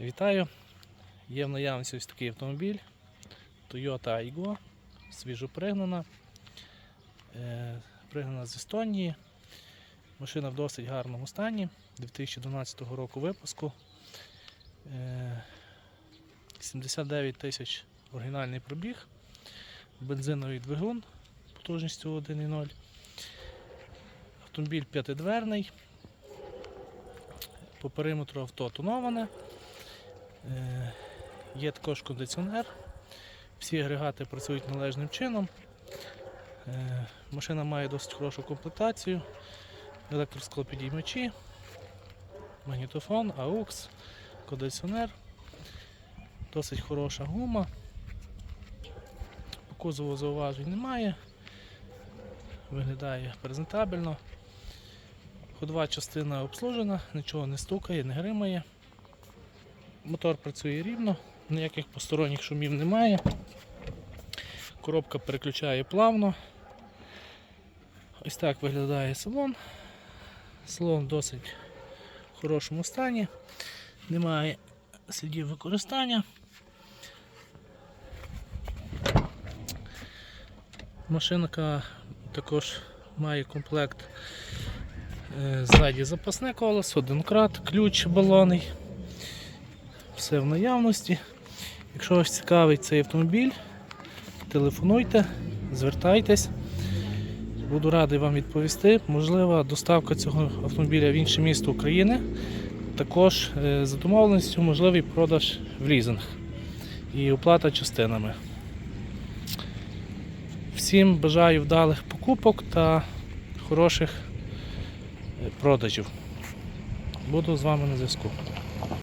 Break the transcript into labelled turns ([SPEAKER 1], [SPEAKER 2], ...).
[SPEAKER 1] Вітаю! Є в наявності ось такий автомобіль Toyota Aygo, свіжопригнана, е, пригнана з Естонії. Машина в досить гарному стані 2012 року випуску. Е, 79 тисяч оригінальний пробіг, бензиновий двигун потужністю 1.0. Автомобіль п'ятидверний. По периметру авто тоноване. Е, Є також кондиціонер. Всі агрегати працюють належним чином. Е, Машина має досить хорошу комплектацію, електросклопідіймачі, магнітофон, AUX, кондиціонер, досить хороша гума. По кузову зауважень немає. Виглядає презентабельно. Ходова частина обслужена, нічого не стукає, не гримає. Мотор працює рівно, ніяких посторонніх шумів немає. Коробка переключає плавно. Ось так виглядає салон. Салон в досить хорошому стані. Немає слідів використання. Машинка також має комплект е, ззаді запасне колесо, один крат, ключ балонний. Все в наявності. Якщо вас цікавить цей автомобіль, телефонуйте, звертайтесь. Буду радий вам відповісти. Можлива доставка цього автомобіля в інше місто України. Також е, за домовленістю можливий продаж в лізинг і оплата частинами. Всім бажаю вдалих покупок та хороших е, продажів. Буду з вами на зв'язку.